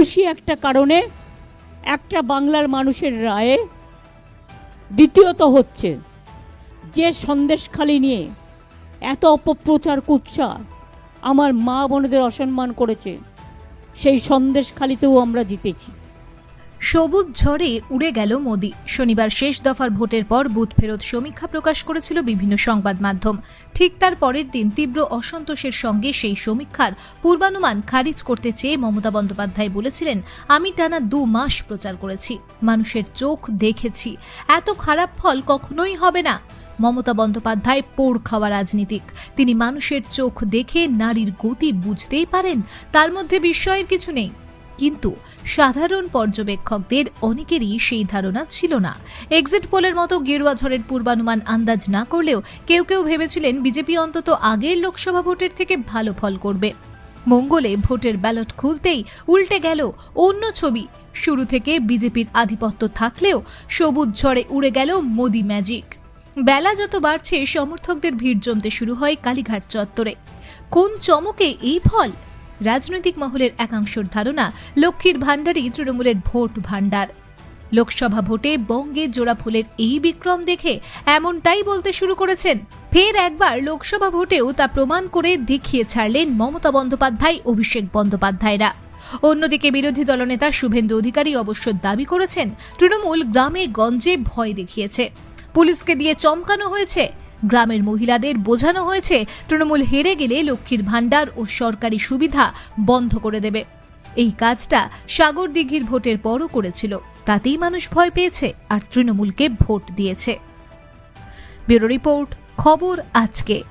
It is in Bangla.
খুশি একটা কারণে একটা বাংলার মানুষের রায়ে দ্বিতীয়ত হচ্ছে যে সন্দেশখালি নিয়ে এত অপপ্রচার কুৎসা আমার মা বোনেদের অসম্মান করেছে, সেই সন্দেশখালিতেও আমরা জিতেছি। সবুজ ঝড়ে উড়ে গেল মোদি। শনিবার শেষ দফার ভোটের পর বুথ ফেরত সমীক্ষা প্রকাশ করেছিল বিভিন্ন সংবাদ মাধ্যম। ঠিক তার পরের দিন তীব্র অসন্তোষের সঙ্গে সেই সমীক্ষার পূর্বানুমান খারিজ করতে চেয়ে মমতা বন্দ্যোপাধ্যায় বলেছিলেন, আমি টানা দু মাস প্রচার করেছি, মানুষের চোখ দেখেছি। এত খারাপ ফল কখনোই হবে না। মমতা বন্দ্যোপাধ্যায় পোড় খাওয়া রাজনীতিক। তিনি মানুষের চোখ দেখে নারীর গতি বুঝতেই পারেন, তার মধ্যে বিস্ময়ের কিছু নেই। কিন্তু সাধারণ পর্যবেক্ষকদের অনেকেরই সেই ধারণা ছিল না। এক্সিট পোলের মতো গেরুয়া ঝড়ের পূর্বানুমান আন্দাজ না করলেও কেউ কেউ ভেবেছিলেন বিজেপি অন্তত আগের লোকসভা ভোটের থেকে ভালো ফল করবে। মঙ্গলে ভোটের ব্যালট খুলতেই উল্টে গেল অন্য ছবি। শুরু থেকে বিজেপির আধিপত্য থাকলেও সবুজ ঝড়ে উড়ে গেল মোদি ম্যাজিক। বেলা যত বাড়ছে, সমর্থকদের ভিড় জমতে শুরু হয় কালীঘাট চত্বরে। কোন চমকে এই ফল? রাজনৈতিক মহলের একাংশের ধারণা, লক্ষ্মীর ভাণ্ডারই তৃণমূলের ভোট ভাণ্ডার। লোকসভা ভোটে বঙ্গে জোড়া ফুলের এই বিক্রম দেখে এমনটাই বলতে শুরু করেছেন। ফের একবার লোকসভা ভোটেও তা প্রমাণ করে দেখিয়ে ছাড়লেন মমতা বন্দ্যোপাধ্যায়, অভিষেক বন্দ্যোপাধ্যায়রা। অন্যদিকে বিরোধী দলনেতা শুভেন্দু অধিকারী অবশ্য দাবি করেছেন, তৃণমূল গ্রামে গঞ্জে ভয় দেখিয়েছে। পুলিশকে দিয়ে চমকানো হয়েছে গ্রামের মহিলাদের বোঝানো হয়েছে, তৃণমূল হেরে গেলে লক্ষ্মীর ভাণ্ডার ও সরকারি সুবিধা বন্ধ করে দেবে। এই কাজটা সাগর দিঘির ভোটের পরও করেছিল। তাতেই মানুষ ভয় পেয়েছে আর তৃণমূলকে ভোট দিয়েছে। ব্যুরো রিপোর্ট, খবর আজকে।